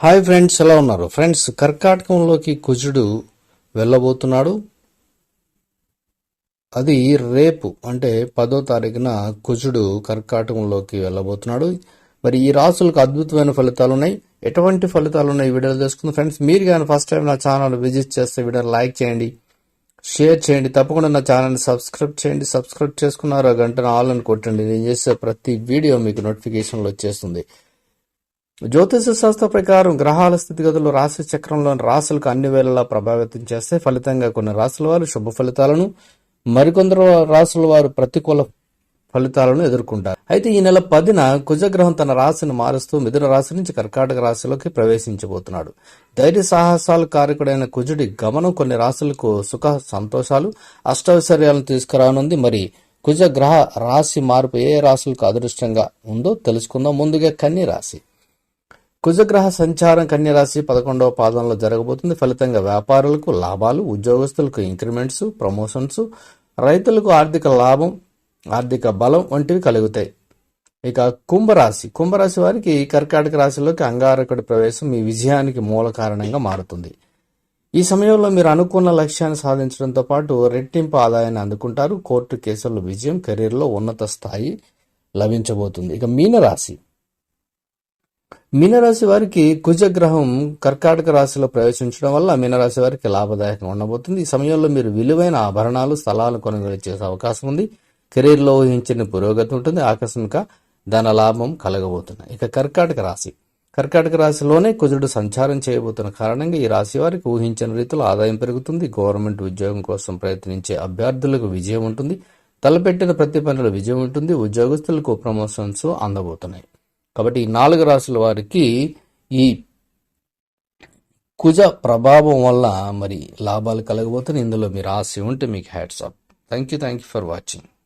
Hi friends ఎలా ఉన్నారు? Friends కర్కాటకంలోకి కుజుడు వెళ్ళబోతున్నాడు. అది రేపు అంటే పదో తారీఖున కుజుడు కర్కాటకంలోకి వెళ్ళబోతున్నాడు. మరి ఈ రాసులకు అద్భుతమైన ఫలితాలు ఉన్నాయి. ఎటువంటి ఫలితాలు ఉన్నాయి? వీడియోలు తెలుసుకుందాం. ఫ్రెండ్స్ మీరు కానీ ఫస్ట్ టైం నా ఛానల్ విజిట్ చేస్తే వీడియో లైక్ చేయండి. షేర్ చేయండి. తప్పకుండా నా ఛానల్ని సబ్స్క్రైబ్ చేయండి. సబ్స్క్రైబ్ చేసుకున్నారు ఆ గంటను ఆల్ అని కొట్టండి. నేను చేసే ప్రతి వీడియో మీకు నోటిఫికేషన్లో వచ్చేస్తుంది. జ్యోతిష శాస్త్ర ప్రకారం గ్రహాల స్థితిగతులు రాశి చక్రంలోని రాశులకు అన్ని వేళలా ప్రభావితం చేస్తే ఫలితంగా కొన్ని రాసుల వారు శుభ ఫలితాలను మరికొందరు రాసుల వారు ప్రతికూల ఫలితాలను ఎదుర్కొంటారు. అయితే ఈ నెల పదిన కుజగ్రహం తన రాశిని మారుస్తూ మిథున రాశి నుంచి కర్కాటక రాశిలోకి ప్రవేశించబోతున్నాడు. ధైర్య సాహసాలు కారకుడైన కుజుడి గమనం కొన్ని రాశులకు సుఖ సంతోషాలు అష్టైశ్వర్యాలను తీసుకురానుంది. మరి కుజ గ్రహ రాశి మార్పు ఏ రాశులకు అదృష్టంగా ఉందో తెలుసుకుందాం. ముందుగా కన్య రాశి. కుజగ్రహ సంచారం కన్యరాశి పదకొండవ పాదంలో జరగబోతుంది. ఫలితంగా వ్యాపారులకు లాభాలు ఉద్యోగస్తులకు ఇంక్రిమెంట్స్ ప్రమోషన్స్ రైతులకు ఆర్థిక లాభం ఆర్థిక బలం వంటివి కలుగుతాయి. ఇక కుంభరాశి. కుంభరాశి వారికి కర్కాటక రాశిలోకి అంగారకుడి ప్రవేశం మీ విజయానికి మూల కారణంగా మారుతుంది. ఈ సమయంలో మీరు అనుకున్న లక్ష్యాన్ని సాధించడంతో పాటు రెట్టింపు ఆదాయాన్ని అందుకుంటారు. కోర్టు కేసుల్లో విజయం కెరీర్లో ఉన్నత స్థాయి లభించబోతుంది. ఇక మీనరాశి. మీనరాశి వారికి కుజగ్రహం కర్కాటక రాశిలో ప్రవేశించడం వల్ల మీనరాశి వారికి లాభదాయకంగా ఉండబోతుంది. ఈ సమయంలో మీరు విలువైన ఆభరణాలు స్థలాలు కొనుగోలు చేసే అవకాశం ఉంది. కెరీర్లో ఊహించిన పురోగతి ఉంటుంది. ఆకస్మిక ధన లాభం కలగబోతున్నాయి ఇక కర్కాటక రాశి. కర్కాటక రాశిలోనే కుజుడు సంచారం చేయబోతున్న కారణంగా ఈ రాశి వారికి ఊహించిన రీతిలో ఆదాయం పెరుగుతుంది. గవర్నమెంట్ ఉద్యోగం కోసం ప్రయత్నించే అభ్యర్థులకు విజయం ఉంటుంది. తలపెట్టిన ప్రతి పనిలో విజయం ఉంటుంది. ఉద్యోగస్తులకు ప్రమోషన్స్ అందబోతున్నాయి. కాబట్టి ఈ నాలుగు రాశుల వారికి ఈ కుజ ప్రభావం వల్ల మరి లాభాలు కలగబోతున్నాయి. ఇందులో మీ రాశి ఉంటే మీకు hats off thank you thank you for watching.